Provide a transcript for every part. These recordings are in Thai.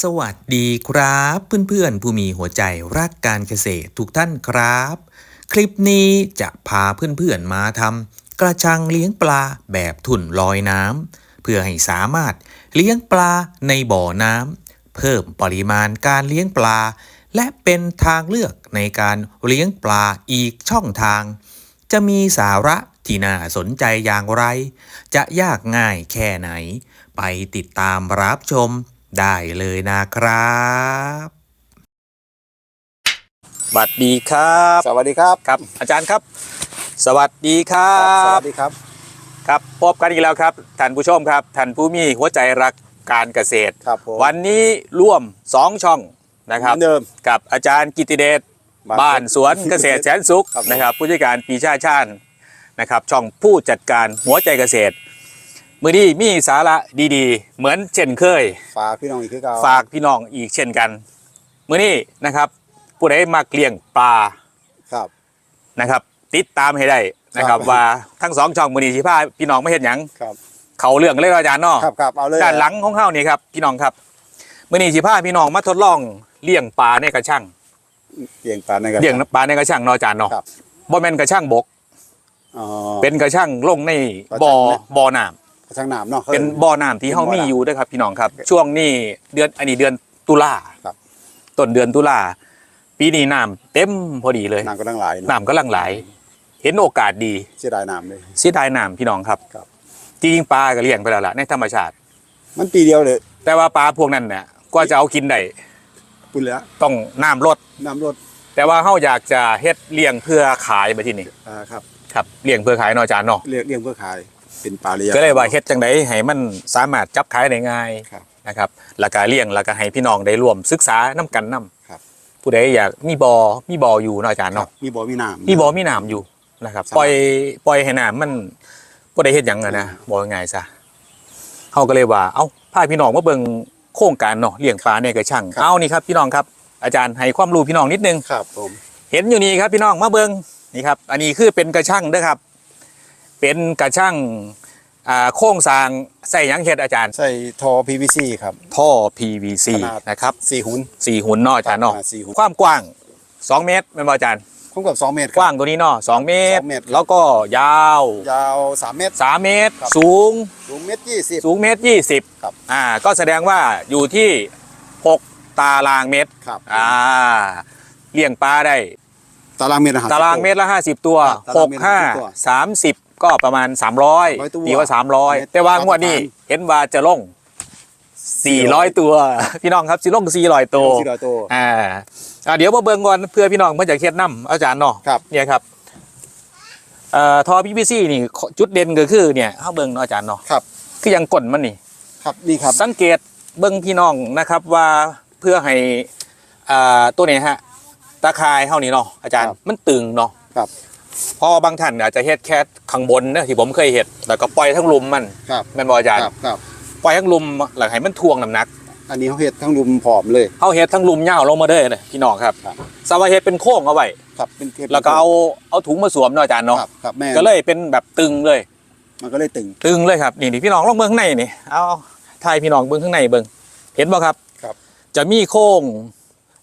สวัสดีครับ เพื่อนๆ ผู้มีหัวใจรักการเกษตรทุกท่านครับ คลิปนี้จะพาเพื่อนๆมาทำกระชังเลี้ยงปลาแบบถุนลอยน้ำเพื่อให้สามารถเลี้ยงปลาในบ่อน้ำเพิ่มปริมาณการเลี้ยงปลา และเป็นทางเลือกในการเลี้ยงปลาอีกช่องทาง จะมีสาระที่น่าสนใจอย่างไร จะยากง่ายแค่ไหน ไปติดตามรับชม ได้เลยนะครับ สวัสดีครับ สวัสดีครับ ครับ อาจารย์ครับ สวัสดีครัสบ วัสดีครับ ครับพบกันอีกแล้วครับท่านผู้ชมครับท่านผู้มีหัวใจรักการเกษตร ครับผมวันนี้ร่วม 2 ช่องนะครับเหมือนเดิมกับอาจารย์กิติเดชบ้านบ้านสวนเกษตรแสนสุขครับผม นะครับผู้จัดการปีชาชาญนะครับช่องผู้จัดการหัวใจเกษตร มือนี้มีสาระดีๆ เหมือนเช่นเคย ฝากพี่น้องอีกคือเก่าฝากพี่น้องอีกเช่นกัน มือนี้นะครับ ผู้ใดมักเลี้ยงปลาครับนะครับ ติดตามให้ได้นะครับครับ ว่าทั้งสองช่องมือนี้สิพาพี่น้องไม่เห็นหยังครับเขาเรื่องเลยเนาะอาจารย์เนาะครับครับเอาเลยด้านหลังของเขานี่ครับพี่น้องครับมือนี้สิพาพี่น้องมาทดลองเลี้ยงปลาในกระชังเลี้ยงปลาในกระเลี้ยงปลาในกระชังเนาะอาจารย์เนาะครับบ่แม่นกระชังบกอ๋อเป็นกระชังลงในกระชังบ่อเนี่ยบ่อน้ำ กระชังน้ำเนาะเป็นบ่อน้ำที่เฮามีอยู่เด้วยครับ พี่น้องครับ ช่วงนี้เดือนอันนี้เดือนตุลาครับต้นเดือนตุลาปีนี้น้ำเต็มพอดีเลยน้ำก็ตั้งหลายเนาะน้ำกำลังไหลเห็นโอกาสดีเสียดายน้ำเลยเสียดายน้ำพี่น้องครับครับจริงๆปลาก็เลี้ยงไปแล้วล่ะในธรรมชาติ มันปีเดียวเลยแต่ว่าปลาพวกนั้นเนี่ยก็จะเอากินได้ปุ่นแล้วต้องน้ำลดน้ำรดแต่ว่าเฮาอยากจะเฮ็ดเลี้ยงเพื่อขายไปที่นี่อ่าครับครับเลี้ยงเพื่อขายเนาะอาจารย์เนาะเลี้ยงเลี้ยงเพื่อขาย เป็นปลาเลี้ยง ก็เลยว่าเฮ็ดจังไดให้มันสามารถจับขายได้ง่ายครับนะครับแล้วก็เลี้ยงแล้วก็ให้พี่น้องได้ร่วมศึกษานํกันนํครับ ผู้ใดอยากมีบ่อมีบ่ออยู่เนาะอาจารย์ครับเนาะมีบ่อมีน้ำมีบ่อมีน้ำอยู่นะครับสามารถปล่อยปล่อยให้น้ำมันบ่ได้เฮ็ดหยังอะนะบ่ง่ายซะเฮาก็เลยว่าเอ้าพาพี่น้องมาเบิ่งโครงการเนาะเลี้ยงปลาในกระชังเอานี่ครับพี่น้องครับอาจารย์ให้ความรู้พี่น้องนิดนึงครับผมเห็นอยู่นี่ครับพี่น้องมาเบิงนี่ครับ อันนี้คือเป็นกระช่างเด้อครับ เป็นกระช่างอ่าโครงสร้างใส่หยังเฮ็ดอาจารย์ ใส่ทอ PVC ครับ ท่อ PVC ขนาด นะครับสี่หุ่น สี่หุ่นเนาะอาจารย์เนาะขนาดสี่หุ่น ความกว้าง 2 เมตรเป็นบ่อาจารย์คงกับสองเมตรคกรับ ว้างตัวนี้เนาะ2เมตร สองเมตรครับแล้วก็ยาว ยาวสามเมตร 3 เมตร ครับ สูง สูงเมตรยี่สิบ สูงเมตร 20ครับ อ่า ก็แสดงว่าอยู่ที่ 6 ตารางเมตร ครับอ่า เลี้ยงปลาได้ ตารางเมตรอาหาร ตารางเมตรละ 50 ตัว ครับตารางเมตรละ50ตัว 6 5 30 ก็ประมาณ 300 100ตัวดีกว่าเมตร300 แต่ว่างวดนี้เห็นว่าจะลง 400 ตัว พี่น้องครับสิลง400ตัวสี่ร้อยตัวอ่าอ่าเดี๋ยวมาเบิ่งก่อนเพื่อพี่น้องเพื่อจะเคล็ดน้ำอาจารย์เนาะครับเนี่ยครับเอ่อทอ PVC นี่จุดเด่นก็คือเนี่ยเฮาเบิ่งเนาะอาจารย์เนาะครับ คือยังก้นมันนี่ ครับนี่ครับ สังเกตเบิ่งพี่น้องนะครับว่าเพื่อให้อ่าตัวนี้ฮะตาคายเฮานี่เนาะอาจารย์ครับมันตึงเนาะครับ เพอบางท่านอาจจะเฮ็ดแค่ข้างบนนะที่ผมเคยเฮ็ดแล้วก็ปล่อยทั้งลุมมันครับแม่นบ่อาจารย์ครับครับปล่อยทั้งลุมแล้วให้มันทวงน้ำหนัก อันนี้เขาเห็ดทั้งรุมผอมเลยเฮาเฮ็ดทั้งลุมยาวลงมาเด้อนะพี่น้องครับครับสาวาเฮ็ดเป็นโค้งเอาไว้ครับเป็นเทปแล้วก็เอาเอาถุงมาสวมเนาะอาจารย์เนาะครับครับแม่ก็เลยเป็นแบบตึงเลย มันก็เลยตึงตึงเลยครับนี่นี่พี่น้องลองเบิ่งข้างในนี่เอาถ่ายพี่น้องเบิ่งข้างในเบิ่งเห็นบ่ครับครับ จะมีโค้ง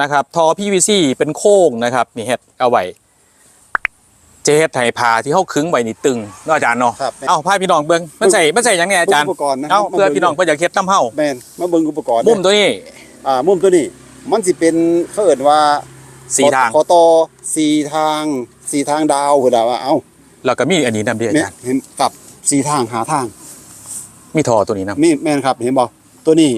นะครับทอ PVC เป็นโค้งนะครับนี่เฮ็ดเอาไว้ เจะเฮ็ดไถพาที่เฮาขึงไว้นี่ตึงเนาะอาจารย์เนาะครับเอาพาพี่น้องเบิ่งมันใส่มันใส่หยังไงอาจารย์อุปกรณ์นะเอาเพื่อพี่น้องเพื่ออยากเฮ็ดน้ำเฮาแมนมาเบิ่งอุปกรณ์มุมตัวนี้อ่ามุมตัวนี้ มันสิเป็นเขาเอิ้นว่าสี่ทางคอตอสี่ทางสี่ทางดาวคือดาวว่าเอ้าแล้วก็มีอันนี้นำดิอาเนี่ยจารย์เห็นกับสี่ทางหาทาง มีทอตัวนี้นำมีแม่นครับเห็นบ่ตัวนี้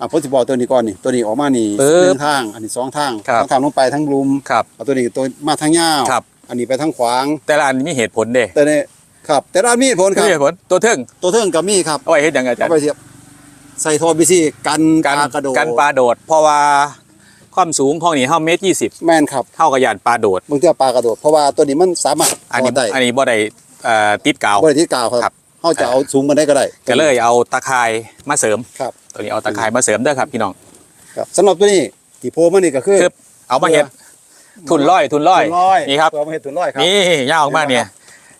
อ่าผมสิบอกตัวนี้ก่อนนี่ตัวนี้ออกมานี่ปึ๊บหนึ่งทาง อันนี้สองทางครับสองทางลงไปทั้งรุมครับเอาตัวนี้ตัวมาทางยาวครับ อันนี้ไปทางขวาง แต่ละอันมีเหตุผลเด้แต่เนี่ยครับ แต่ละมีดผลครับมีเหตุผลตัวเทิงตัวเทิงกับมีครับเอาไว้เฮ็ดหยังไงอาจารเอาย์ไปเสียบใส่ทอบีซีกันกันปลากระโดดกันปลาโดด เพราะว่าความสูงของนี่เฮาเมตร20แม่นครับเท่ากับยานปลาโดด บางทีปลากระโดดเพราะว่าตัวนี้มันสามารถอันนี้ถดได้อันนี้บ่ได้เอ่อติดกาว บริที่กาวคครัรับ บเขาจะเอาสูงกันได้ก็ได้ก็เลยเอาตะข่ายมาเสริม ครับ ตัวนี้เอาตะข่ายมาเสริมเด้อครับพี่น้อง ครับสำหรับตัวนี้ที่โพมันนี่ก็คือคือเอามาเฮ็ด ทุนร้อยทุนร้อยทุนร้อยนี่ครับ ตัวมาเห็ดทุนร้อยครับ นี่ย่าออกมาเนี่ย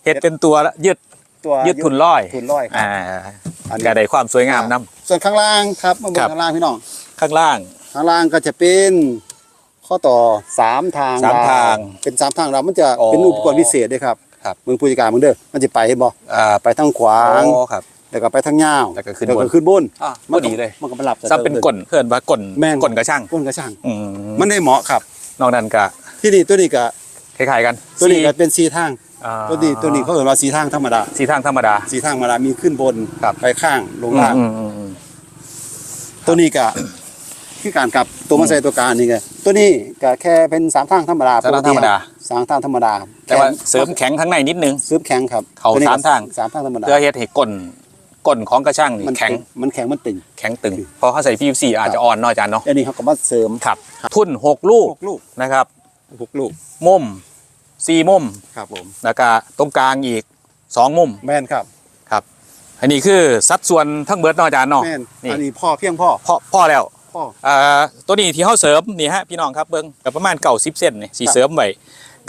เฮ็ดเป็นตัวยึดตัวยึดทุนร้อยทุนร้อยครับอ่าอันนี้ก็ได้ความสวยงามนํส่วนข้างล่างครับมาบครันบข้างล่างพี่น้องข้างล่าง ข้างล่างก็จะเป็นข้อต่อสามทางสามทางเป็นสามทางเรามันจะอ๋อเป็นอุปกรณ์พิเศษด้วยครับครับมือผู้จัดการมึงเด้อมันจะไปเห็นบ่อ่าไปทางขวางอ๋อครับ แล้วก็ไปทางยาวแล้วก็ขึ้นแล้วบก็นขึ้นบนอะมัก็ดีเลยมันก็มาหลับซ้ำเป็นก้นเพื่อนว่าก้นแม่นก้นกระช่างก้นกระช่าง อืมมันได้เหมาะครับ นอกนั้นก็ ที่นี่ตัวนี้ก็คล้ายๆกันตัวนี้ก็เป็นสีทาง อ่าตัวนี้ตัวนี้เขาเรียกว่าสีทางธรรมดา สีทางธรรมดา สีทางธรรมดามีขึ้นบนครับ ไปข้างลงล่าง อืมอืมอืม ตัวนี้ก็คือการกลับตัวมาใส่ตัวกลางนี่ไงตัวนี้ก็แค่เป็นสามทางธรรมดาสามทางธรรมดา สามทางธรรมดาแต่ว่าค่เสริมแข็งข้างในนิดนึง เสริมแข็งครับเขาตัวนี้ก็สามทาง สามทางธรรมดาเพื่อเฮ็ดให้ก้นก้นของกระช่างนี่มันแข็งมันแข็งมันตึง แข็งตึงเพอเขาใส่ PVC อาจจะอ่อนเนาะอาจารย์เนาะอันนี้เขาก็มาเสริม ครับ ทุนหกลูกหกลูก นะครับ หกลูกมุมสี่มุมครับผมแล้วก็ตรงกลางอีกสองมุมแม่นครับครับ อันนี้คือสัดส่วนทั้งเบิดเนาะอาจารย์เนาะแม่นนี่อันนี้พ่อเพียงพ่อพอพอแล้วพ่ออ่าตัวนี้ที่เขาเสริมนี่ฮะพี่น้องครับเบิ้งกับประมาณเก่าสิบเซนนี่สีครับเสริมไว้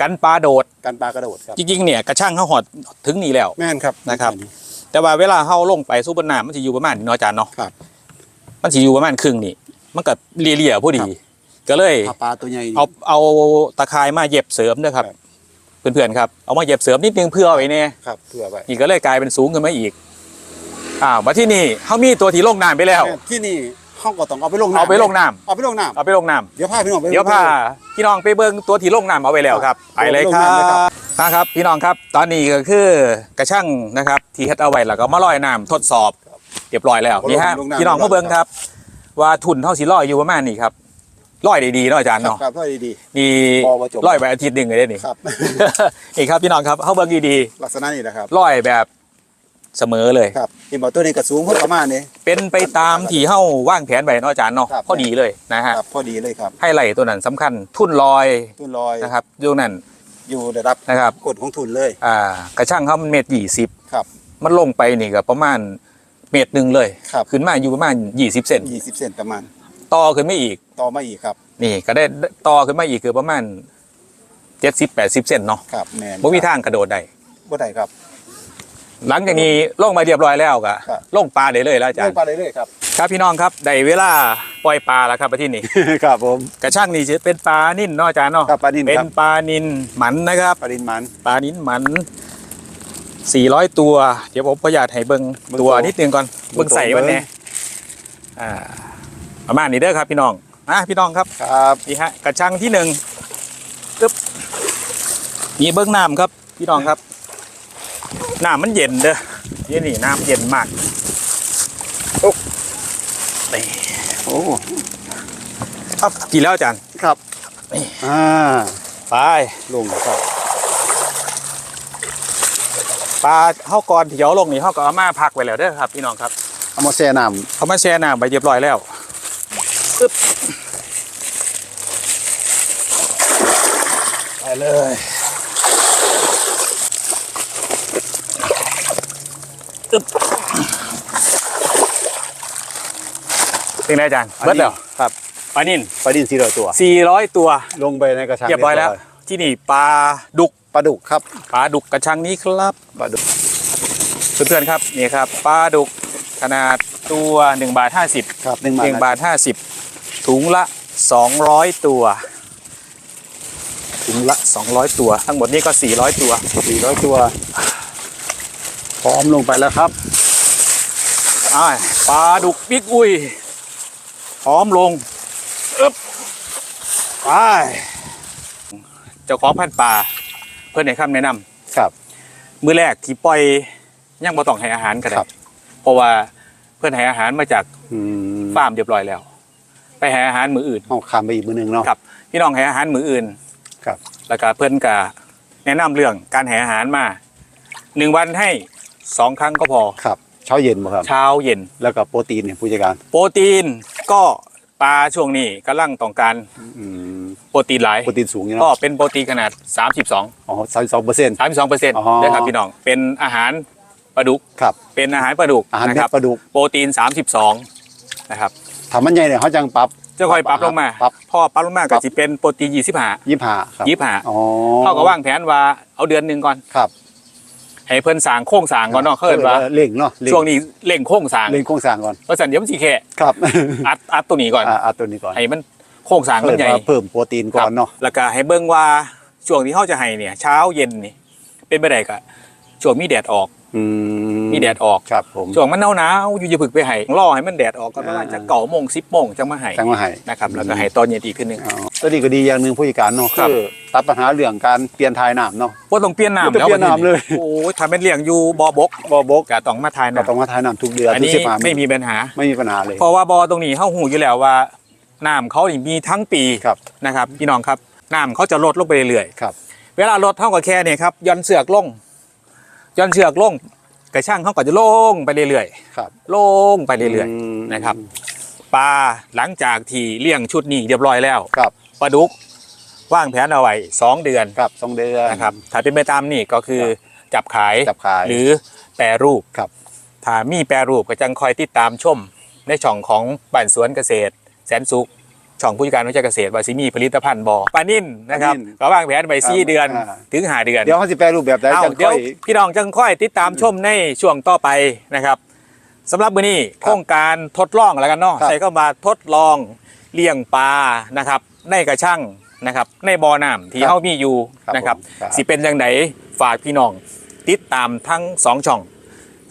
กันปลาโดดการปลากระโดดครับจริงๆเนี่ยกระช่างเขาหอดถึงนี่แล้วแม่นครับนะครับ แต่ว่าเวลาเขาลงไปสู้บนน้ำมันจะอยู่ประมาณนี้เนาะอาจารย์เนาะครับมันจะอยู่ประมาณครึ่งนี่มันก็เลี่ยๆพอดี ก็เลยปลาปลาตัวใหญ่นี่ เอาเอาตะข่ายมาเย็บเสริมด้วยครับครับ เพื่อนๆครับเอามาเย็บเสริมนิดนึงเพื่อเอาไว้เนี่ยครับเผื่อไว้นี่ก็เลยกลายเป็นสูงขึ้นมาอีกอ้าวมาที่นี่เขามีตัวที่ลงน้ำไปแล้วแม่นที่นี่เขาก็ต้องเอาไปลงน้ำเอาไปลงน้เอาไปลงน้ำเอาไปลงน้ำำเดี๋ยวพาพี่น้องไป เดี๋ยวพาพี่น้องไปเบิ้งตัวที่ลงน้ำเอาไปแล้วครับไปเลยครัลงน้ำเลยครับบนะครับ พี่น้องครับ ตอนนี้ก็คือกระช่างนะครับที่เฮ็ดเอาไว้แล้วก็มาลอยน้ำทดสอบเรียบร้อยแล้วนี่ฮะลงน้ำพี่น้องมาเบิ้งครับ ว่าทุนเท่าสีลอยอยู่ประมาณนี้ครับ ลอยได้ดีเนาะอาจารย์ครับเนาะครับพ่อดีนี่พอว่าจบลอยไปอาทิตย์หนึ่งเลยเด้นี่ๆครับ นี่ครับพี่น้องครับเขาเบิ้งดีลักษณะนี้แหละครับๆลอยแบบเสมอเลย ครับนี่บอกตัวนี้ก็สูงพอประมาณนี้ เป็นไปตามที่เฮ้าวางแผนไว้เนาะอาจารย์เนาะครับ พอดีเลยนะฮะครับพอดีเลยครับ ให้ไหลตัวนั้นสำคัญทุนลอยทุนลอยนะครับอยู่นั่นอยู่ระดับนะครับกฎของทุนเลย อ่ากระช่างเขามันเมตรยี่สิบครับ มันลงไปนี่ก็ประมาณเมตรหนึ่งเลย ครับ ขึ้นมาอยู่ประมาณยี่สิบเซน20 เซนประมาณ ต่อขึ้นไม่อีก ต่อมาอีกครับ นี่ก็ได้ต่อขึ้นมาอีกคือประมาณเจ็ดสิบแปดสิบเซนเนาะครับแมนบ่มีทางกระโดดได้บ่ได้ครับ หลังจากนี้ลงมาเรียบร้อยแล้วก็ครับ ลงปลาได้เลยแล้วอาจารเล่นย์ปลาเรื่อยๆครับ ครับพี่น้องครับได้เวลาปล่อยปลาแล้วครับที่นี่ ครับผม กระช่างนี่จะเป็นปลานิ่นเนาะอาจารย์เนาะครับปลานินเป็นครับ ปลานินหมันนะครับ ปลาดินมัน ปลานิ้นหมัน 400 ตัว เดี๋ยวผมขออนุญาตให้เบิ่งเบิ่งตัวตัวนิดนึงก่อน เบิ่เบิ่งงตัวใส่มันเบิ่งเนี่ยอ่า ประมาณนี้เด้อครับพี่น้องอะพี่น้องครับครับนี่ฮะกระชังที่หนึ่งตึ๊บนี่เบิ้งน้ำครับพี่น้องครับน้ำมันเย็นเด้อนี่นี่น้ำเย็นมากโอ้นี่โอ้ครับกี่แล้วอาจารย์ครับนี่อ่าไปลงครับปลาเข้าก่อนที่จะเอาลงนี่เขาก็เอามาพักไว้แล้วเด้อครับ พี่น้องครับเอามาแช่น้เขามาแช่น้ำไปเรียบร้อยแล้ว ปึ๊บไปเลยปึ๊บเป็นไงอาจารย์ำเบิดแล้วครับปลานินปลาดินสี่ร้อยตัว 400 ตัวลงไปในกระชังเรียบร้อยแล้ว ที่นี่ปลาดุกปลาดุกครับปลาดุกกระชังนี้ครับปลาดุกเพื่อนๆครับนี่ครับปลาดุกขนาดตัว1บาท50ครับหนึ่งหนึ่งบาบาททห้าสิบ ถุงละสองร้อยตัว ถุงละสองร้อยตัว ทั้งหมดนี้ก็สี่ร้อยตัวสี่ร้อยตัว พร้อมลงไปแล้วครับอ้ายปลาดุกบิ๊กอุยพร้อมลงอึ๊บไปเจ้าของพันธุ์ปลาเพื่อนให้คำแนะนำครับ มือแรกที่ปล่อยยังบ่ต้องให้อาหารกันครับเพราะว่าเพื่อนให้อาหารมาจากอืมฟาร์มเรียบร้อยแล้ว ไปให้อาหารมืออื่นเอาคำไปอีกมือหนึ่งเนาะครับพี่น้องให้อาหารมืออื่นครับ แล้วก็เพื่อนก็แนะนำเรื่องการให้อาหารมาหนึ่งวันให้สองครั้งก็พอครับ เช้าเย็นบ่ครับ เช้าเย็นแล้วก็โปรตีนเนี่ยผู้จัดการ โปรตีนก็ปลาช่วงนี้กำลังต้องการอืมโปรตีนหลายโปรตีนสูงอยู่ก็เนาะเป็นโปรตีนขนาด 32อ๋อสามสองเปอร์เซ็นต์32เปอร์เซ็นต์อ๋อนะครับพี่น้องเป็นอาหารปลาดุกครับเป็นอาหารปลาดุกอาหารนะเม็คดรับปลาดุกโปรตีน 32นะครับ ถ้ามันใหญ่เนี่ยเขาจังปรับ จะค่อยปรับลงมาปรับพอปรับลงมาปรัก็บจะเป็นโปรตีน25ยี่ห้าครับ25อ๋อเขาก็วางแผนว่าเอาเดือนหนึ่งก่อนครับให้เพิ่นสร้างโครงสร้างก่อนเนาะเคินว่าเร่งเนาะเร่งช่วงนี้เร่งโครงสร้างเร่งโครงสร้างก่อนเพราะฉะนั้นเดี๋ยวมันสิแค่ครับอัดอัดตัวนี้ก่อนอ่าเอาตัวนี้ก่อนให้มันโครงสร้างมันใหญ่เพิ่มเพิ่มโปรตีนก่อนเนาะแล้วก็ให้เบิ่งว่าช่วงที่เขาจะให้เนี่ย เช้าเย็นนี่เป็นไปได้ก็ช่วงมีแดดออก อืมี แดดออกครับผมช่วงมันหนาวหนาวๆอยู่อย่าผึกไปให้รอให้มันแดดออกก็ประมาณอ่าจะเก่าโมงสิบโมงจังมาให้แจ้งมาให้นะครับแล้วก็ให้ตอนเย็นอีกขึ้นหนึงอ๋อตัวนี้ก็ดีอย่างหนึ่งผู้จัดการเนาะครับคือตัดปัญหาเรื่องการเปลี่ยนทายน้ำเนาะว่าต้องเปลี่ยนน้ำบ่ต้องแล้วเปลี่ยนน้ำเลยโอ้ยทำเป็นเลี้ยงอยู่บ่อบกบ่อบกก็ต้องมาทายก็น้ำต้องมาทายน้ำทุกเดือนอันทุกนี้สิบห้าไม่มีปัญหาไม่มีปัญหาเลยเพราะว่าบ่อตรงนี้เฮาหูอยู่แล้วว่าน้ำเขานี่มีทั้งปีครับนะครับพี่น้องครับน้ำเขาจะลดลงไปเรื่อยๆครับเวลาลดเท่ากับแค่เนี่ยครับย่อนเสือกลงย่อนเสือกลง กระช่างเขาก็จะลงไปเรื่อยครับๆลงไปเรื่อยมๆนะครับปลาหลังจากที่เลี้ยงชุดนี้เรียบร้อยแล้วครับปลาดุกว่างแผนเอาไว้สองเดือนครับสองเดือนนะครับถ้าเป็นไปตามนี่ก็คือจับขายจับขาย หรือแปรรูปครับ ถ้ามีแปรรูปก็จังคอยติดตามชมในช่องของบ้านสวนเกษตร แสนสุข ช่องผู้จัดการวิจัยเกษตรว่าสิมีผลิตภัณฑ์บอปลานิ่นนะครับปลานิ่นก็วางแผนไว้สี่ครับเดือนอ่าถึงหาเดือน เดี๋ยวเขาสิแปรรูปแบบใดเอ้าจังเดี๋ค่ยวอยพี่น้องจังค่อยติดตามชมในช่วงต่อไปนะครับสำหรับมื้อนี้โครงการทดลองแล้วกันเนาะครับใส่เข้ามาทดลองเลี้ยงปลานะครับในกระชังนะครับในบ่อน้ำที่ครับเฮามีอยู่ครับนะครับผมครับสิเป็นจังไดฝากพี่น้องติดตามทั้งสองช่อง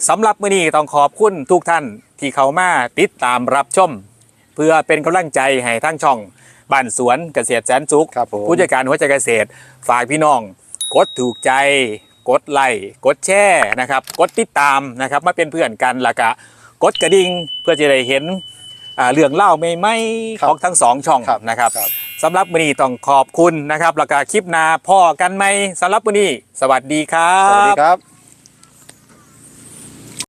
สำหรับมื้อนี้ต้องขอบคุณทุกท่านที่เข้ามาติดตามรับชม เพื่อเป็นกำลังใจให้ทั้งช่องบ้านสวนเกษตรแสนสุขครับผม ผู้จัดการหัวใจเกษตร ฝากพี่น้อง กดถูกใจ กดไลค์กดแชร์นะครับ กดติดตามนะครับ มาเป็นเพื่อนกันแล้วก็กดกระดิ่งเพื่อจะได้เห็นอ่าเรื่องเล่าไม่ไม่ๆครับของทั้งสองช่องครับนะครับครับ สำหรับมื้อนี้ต้องขอบคุณนะครับ แล้วก็คลิปหน้าพ่อกันไหมสำหรับมื้อนี้สวัสดีครัสวัสดีบ ครับ